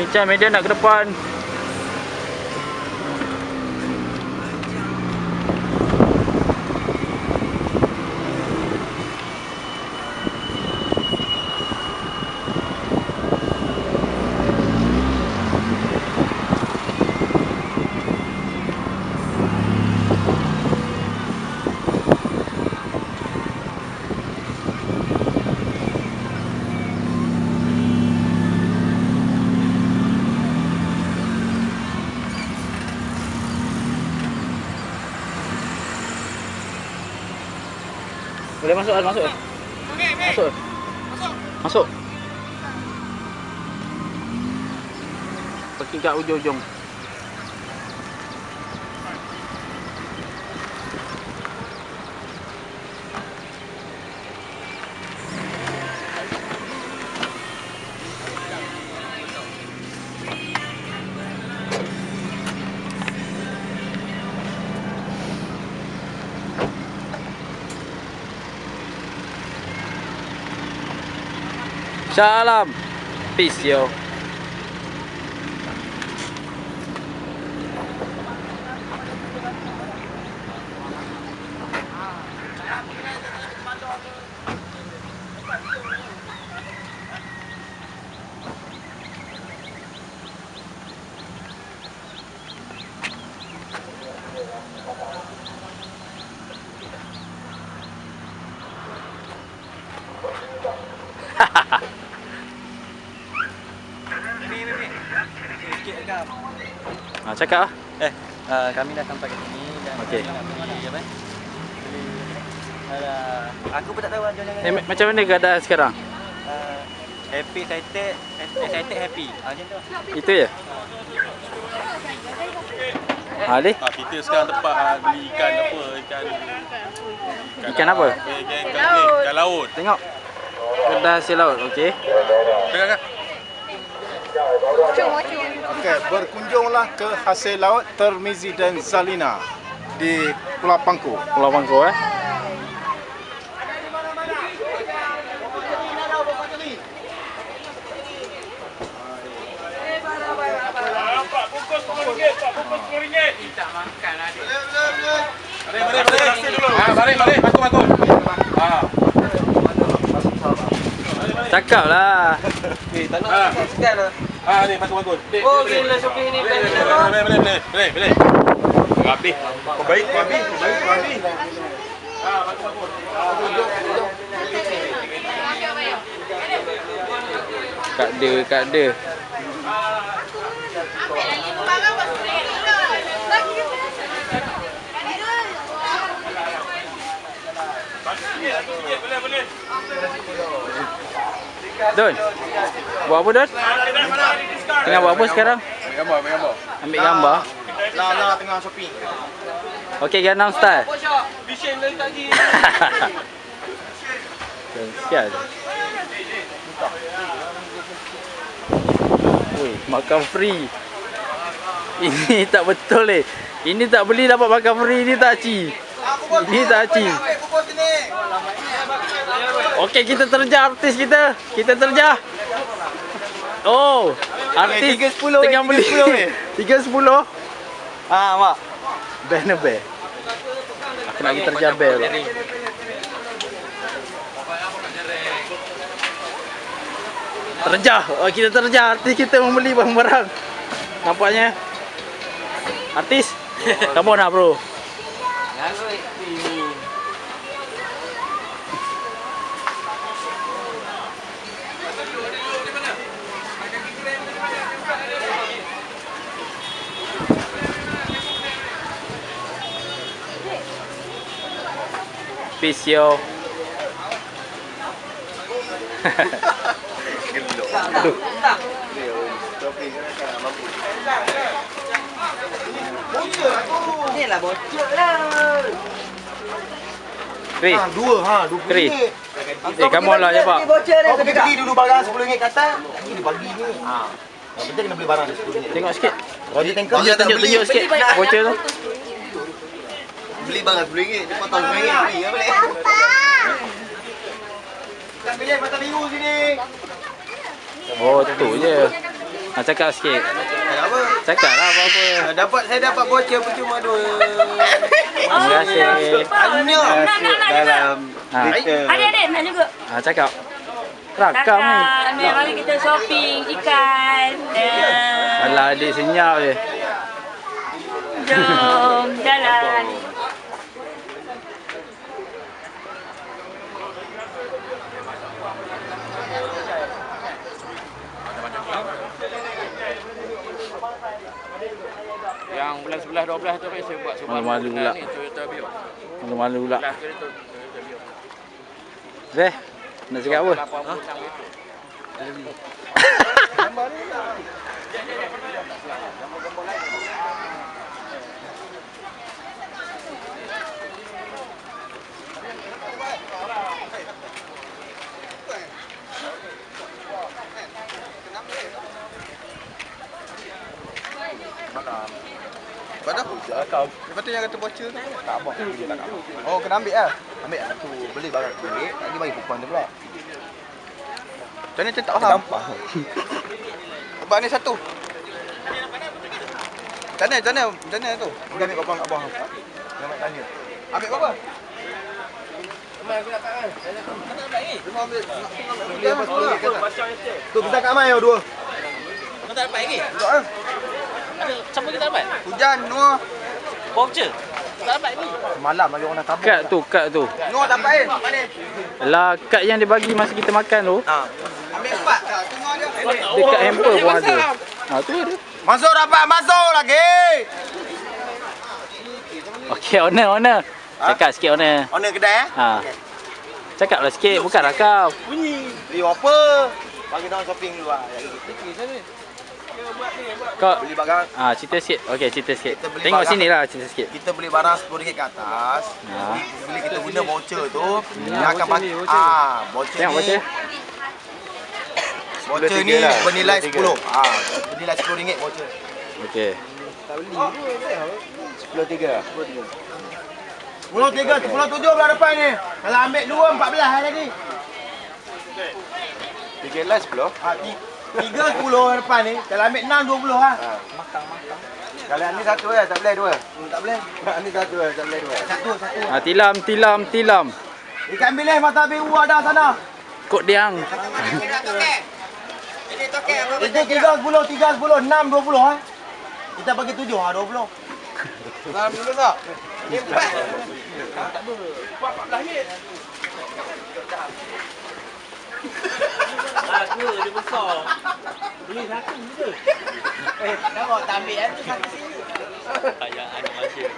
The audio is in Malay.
Cincang media nak ke depan. Boleh masuk Al, masuk. Masuk. Masuk. Pergi kat ujung-ujung. Salam. Peace yo. Ha, cakap ah. Eh, uh, kami dah sampai ke sini dan Okey. kami nak beli apa? Beli ada aku pun tak tahu jangan. Eh, ma- macam mana keadaan sekarang? uh, happy excited, excited happy. Ah macam tu. Itu je. Ha, Ali? Ah, kita sekarang tempat ah, beli ikan apa? Ikan Ikan apa? Eh, ikan, ikan, ikan, ikan laut. Tengok. Kedai hasil laut, okey. Tengok kan? Okey, berkunjunglah ke hasil laut Termizi dan Zalina di Pulau Pangku. Pulau Bangko eh. Mari, mari, mari. Ah, mari, mari. Aku, aku. Ah. Cakap lah. Ah. Ah, ni batu bagus. Oh, gila shopping ni. Boleh, boleh, boleh, boleh, boleh, boleh. Rapi. Kau baik, kau baik, kau baik, kau baik. Ah, batu bagus. Kak dia, kak dia. Boleh, boleh. Don. Buat apa Don? Tengah buat apa sekarang? Ambil gambar, ambil gambar. Ambil gambar. Lah, lah tengah shopping. Okey, Gangnam Style. Sial. Ui, makan free. Ini tak betul eh. Ini tak beli dapat makan free ni tak ci. Ini tak ci. Okey, kita terjar artis kita. Kita terjar. Oh, artis Eh, 3.10 tengah eh, beli. 3.10 3.10. Ah, mak. Banner bear. Aku nak pergi terjar bear pula. Terjah. Oh, kita terjah. Artis kita membeli barang-barang. Nampaknya. Artis. Come on lah bro. Spesial. Aduh. Ni lah bocor lah. Dua ha, dua Kri. Eh, kamu lah je, Pak. Bocor dah. Kau pergi beli dulu barang RM10 kat atas. Lagi dia bagi ni. Ha. Yang penting kena beli barang RM10. Tengok sikit. Roger. Tunjuk, tunjuk, tunjuk sikit. Voucher tu. Beli barang RM10. Dia potong RM10 beli. Ya boleh. Kita pilih mata biru sini. Oh, tu je. Ha, cakap sikit. Apa? Cakap lah apa-apa. Dapat saya dapat bocor percuma dua. Terima kasih. Hanya dalam Ha, Adik-adik nak juga. ha cakap. Rakam ni. Ni mari kita shopping ikan. Dan Alah, adik senyap je. jom jalan. Yang bulan 11 12 tu kan saya buat Subaru Malu-malu dengan pula. Ni Vios. Malu-malu pula. Zeh, nak cakap apa? 86 itu. Pada apa? Kau. Lepas tu yang kata bocor tu tak abang. Oh, kena ambil lah. Ambil satu beli barang tu ambil, lagi bagi kupon tu pula. Macam ni tak faham. Abang ni satu. Macam mana, macam mana, macam mana tu? Dia ambil kupon kat bawah. Jangan tanya. Ambil berapa? Cuma ambil, nak nak beli apa semua. Tu kita kat mana dua? Kau tak dapat lagi? Tak ah. Siapa kita dapat? Hujan, Noah. Voucher. Tak dapat lagi. Semalam lagi orang dah tabung. Kad tu, kad tu. Noah dapat eh. Mana? Alah, kad yang dia bagi masa kita makan tu. Ha. Ambil empat. Tak, tengok dia. Dekat hamper pun ada. Ha, tu ada. Masuk dapat, masuk lagi. Okey, owner, owner. Cakap sikit owner. Owner kedai eh? Ha. Cakaplah sikit, bukan rakam. Beli apa? Bagi orang shopping dulu lah. Kau beli barang. Ah, cerita sikit. Okey, cerita sikit. Tengok sini lah cerita sikit. Kita beli barang RM10 ke atas. Ah. Bila kita guna voucher tu, hmm. dia akan bagi ah, voucher. Tengok voucher. Voucher ni lah. bernilai RM10. Ah, bernilai RM10 voucher. Okey. Tak beli. Oh, 10 tiga. 10 3. 10 RM10 3. 13, belah depan ni. Kalau ambil 2, 14 lagi. 13, 10? Ha, Tiga sepuluh orang depan ni, kalau ambil enam dua puluh lah. Ah. Kalau ni satu lah, tak boleh dua. Oh, tak boleh. Ni satu lah, tak boleh dua. Satu, satu. Ah, tilam, tilam, tilam. Ikan ambil mata biru uang dah sana. Kok diang. Ini tokek. Ini. Tiga sepuluh, tiga sepuluh, enam dua puluh lah. Kita bagi tujuh lah, dua puluh. Enam dulu tak? Empat. Tak apa. Empat, empat belah ni. Aku dia besar. Beli satu je. Eh, dah tak ambil kan? Tu kaki sini. Ayah anak masih.